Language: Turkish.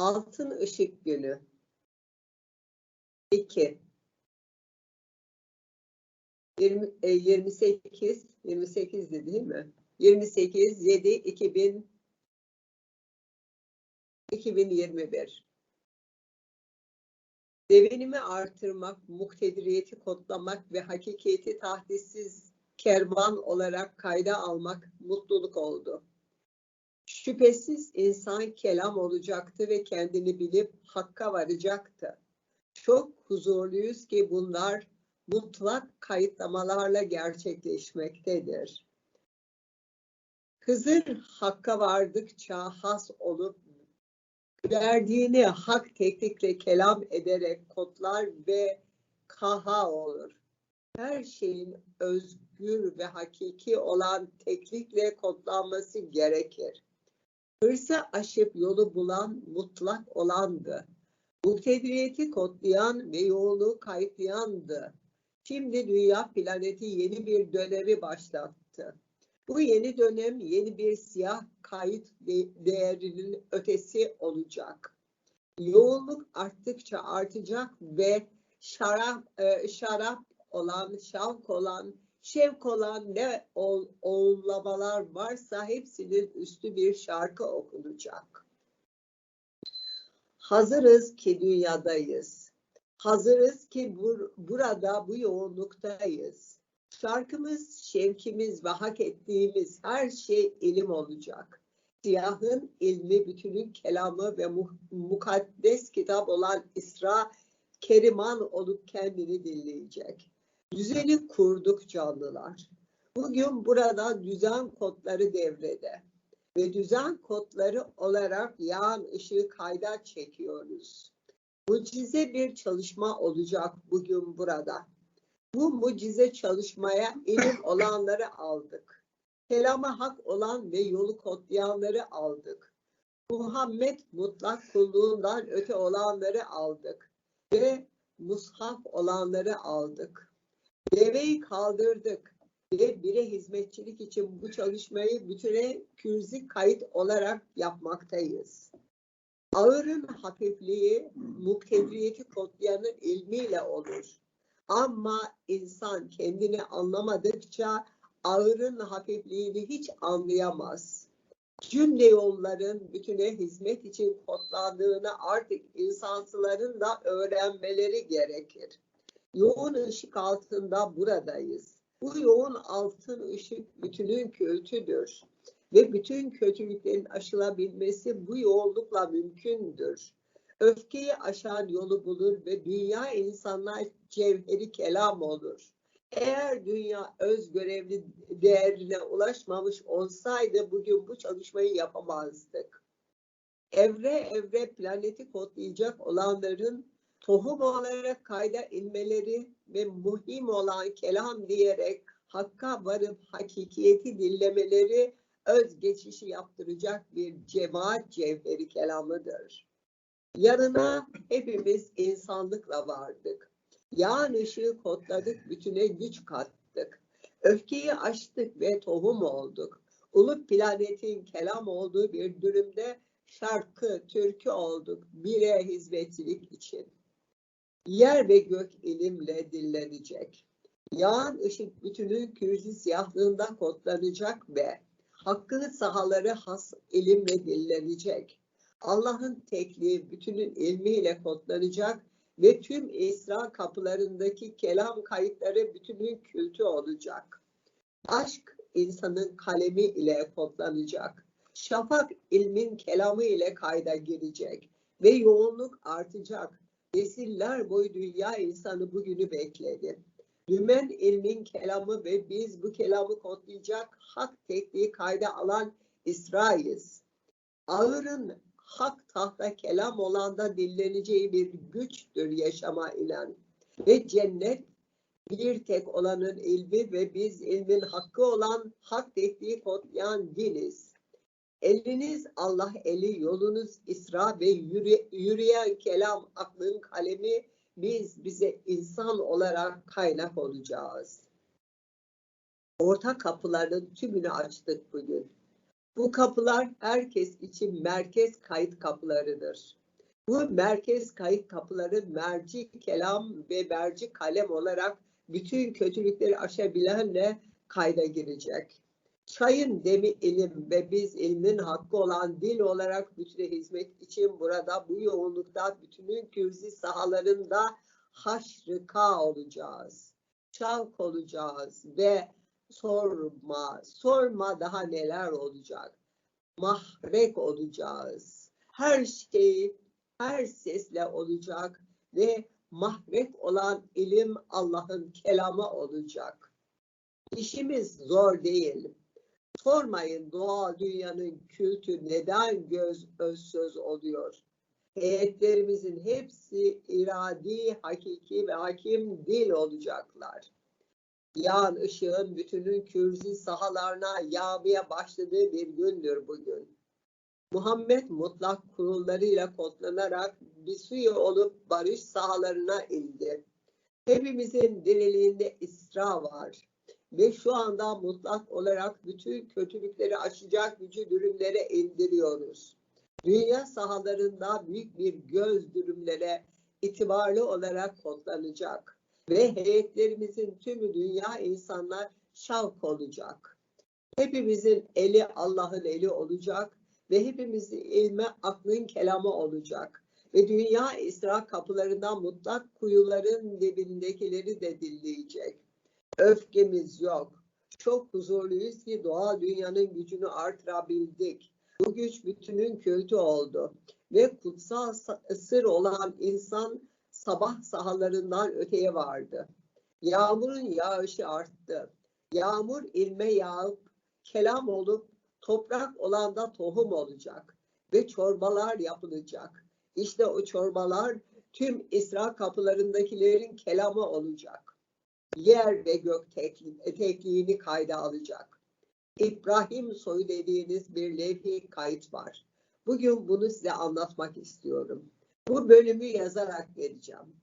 Altın ışık günü. 2. 20, e, 28 28 değil mi? 28 7 2000 2021 Devinimi artırmak, muktediriyeti kodlamak ve hakikati tahdissiz kervan olarak kayda almak mutluluk oldu. Şüphesiz insan kelam olacaktı ve kendini bilip hakka varacaktı. Çok huzurluyuz ki bunlar mutlak kayıtlamalarla gerçekleşmektedir. Hızır hakka vardıkça has olup verdiğini hak teknikle kelam ederek kodlar ve kaha olur. Her şeyin özgür ve hakiki olan teknikle kodlanması gerekir. Hırsı aşıp yolu bulan mutlak olandı. Muhtediriyeti kodlayan ve yolu kayıtlayandı. Şimdi dünya planeti yeni bir dönemi başlattı. Bu yeni dönem yeni bir siyah kayıt değerinin ötesi olacak. Yoğunluk arttıkça artacak ve şarap, e, şarap olan, şavk olan, şevk olan ne ol, oğullamalar varsa hepsinin üstü bir şarkı okunacak. Hazırız ki dünyadayız. Hazırız ki bur burada bu yoğunluktayız. Şarkımız, şevkimiz ve hak ettiğimiz her şey ilim olacak. Siyahın ilmi, bütünün kelamı ve mu mukaddes kitap olan İsra Keriman olup kendini dinleyecek. Düzeni kurduk canlılar. Bugün burada düzen kodları devrede ve düzen kodları olarak yağan ışığı kayda çekiyoruz. Mucize bir çalışma olacak bugün burada. Bu mucize çalışmaya ilim olanları aldık. Kelama hak olan ve yolu kodlayanları aldık. Muhammed mutlak kulluğundan öte olanları aldık ve mushaf olanları aldık. Deveyi kaldırdık ve bire hizmetçilik için bu çalışmayı bütüne kürzi kayıt olarak yapmaktayız. Ağırın hafifliği muktediriyeti kodlayanın ilmiyle olur. Ama insan kendini anlamadıkça ağırın hafifliğini hiç anlayamaz. Cümle yolların bütüne hizmet için kodlandığını artık insansıların da öğrenmeleri gerekir. Yoğun ışık altında buradayız. Bu yoğun altın ışık bütünün kötüdür ve bütün kötülüklerin aşılabilmesi bu yoğunlukla mümkündür. Öfkeyi aşan yolu bulur ve dünya insanlar cevheri kelam olur. Eğer dünya öz görevli değerine ulaşmamış olsaydı bugün bu çalışmayı yapamazdık. Evre evre planeti kodlayacak olanların tohum olarak kayda inmeleri ve muhim olan kelam diyerek hakka varıp hakikiyeti dinlemeleri öz geçişi yaptıracak bir cemaat cevheri kelamıdır. Yanına hepimiz insanlıkla vardık. Yağın ışığı kodladık, bütüne güç kattık. Öfkeyi açtık ve tohum olduk. Ulu planetin kelam olduğu bir durumda şarkı, türkü olduk bire hizmetçilik için. Yer ve gök ilimle dillenecek. Yağan ışık bütünün kürzi siyahlığında kodlanacak ve hakkın sahaları has ilimle dillenecek. Allah'ın tekliği bütünün ilmiyle kodlanacak ve tüm İsra kapılarındaki kelam kayıtları bütünün kültü olacak. Aşk insanın kalemi ile kodlanacak. Şafak ilmin kelamı ile kayda girecek ve yoğunluk artacak. Nesiller boyu dünya insanı bugünü bekledi. Dümen ilmin kelamı ve biz bu kelamı kodlayacak hak tekliği kayda alan İsra'yız. Ağırın hak tahta kelam olan da dilleneceği bir güçtür yaşama ilen. Ve cennet bir tek olanın ilmi ve biz ilmin hakkı olan hak tekniği kodlayan diniz. Eliniz Allah eli, yolunuz İsra ve yürü, yürüyen kelam aklın kalemi biz bize insan olarak kaynak olacağız. Orta kapıların tümünü açtık bugün. Bu kapılar herkes için merkez kayıt kapılarıdır. Bu merkez kayıt kapıları merci kelam ve merci kalem olarak bütün kötülükleri aşabilenle kayda girecek. Çayın demi ilim ve biz ilmin hakkı olan dil olarak bütüne hizmet için burada bu yoğunlukta bütünün kürzi sahalarında haşrika olacağız. Şavk olacağız ve sorma, sorma daha neler olacak. Mahrek olacağız. Her şey her sesle olacak ve mahrek olan ilim Allah'ın kelamı olacak. İşimiz zor değil. Sormayın doğa dünyanın kültü neden göz öz söz oluyor. Heyetlerimizin hepsi iradi, hakiki ve hakim dil olacaklar. Yağan ışığın bütünün kürzi sahalarına yağmaya başladığı bir gündür bugün. Muhammed mutlak kurullarıyla kodlanarak bir suyu olup barış sahalarına indi. Hepimizin diriliğinde isra var ve şu anda mutlak olarak bütün kötülükleri aşacak gücü dürümlere indiriyoruz. Dünya sahalarında büyük bir göz dürümlere itibarlı olarak kodlanacak ve heyetlerimizin tümü dünya insanlar şavk olacak. Hepimizin eli Allah'ın eli olacak ve hepimizin ilme aklın kelamı olacak. Ve dünya İsra kapılarından mutlak kuyuların dibindekileri de dinleyecek. Öfkemiz yok. Çok huzurluyuz ki doğal dünyanın gücünü artırabildik. Bu güç bütünün kültü oldu. Ve kutsal sır olan insan sabah sahalarından öteye vardı. Yağmurun yağışı arttı. Yağmur ilme yağıp kelam olup toprak olanda tohum olacak ve çorbalar yapılacak. İşte o çorbalar tüm İsra kapılarındakilerin kelamı olacak. Yer ve gök tekli, tekliğini kayda alacak. İbrahim soyu dediğiniz bir levhi kayıt var. Bugün bunu size anlatmak istiyorum. Bu bölümü yazarak vereceğim.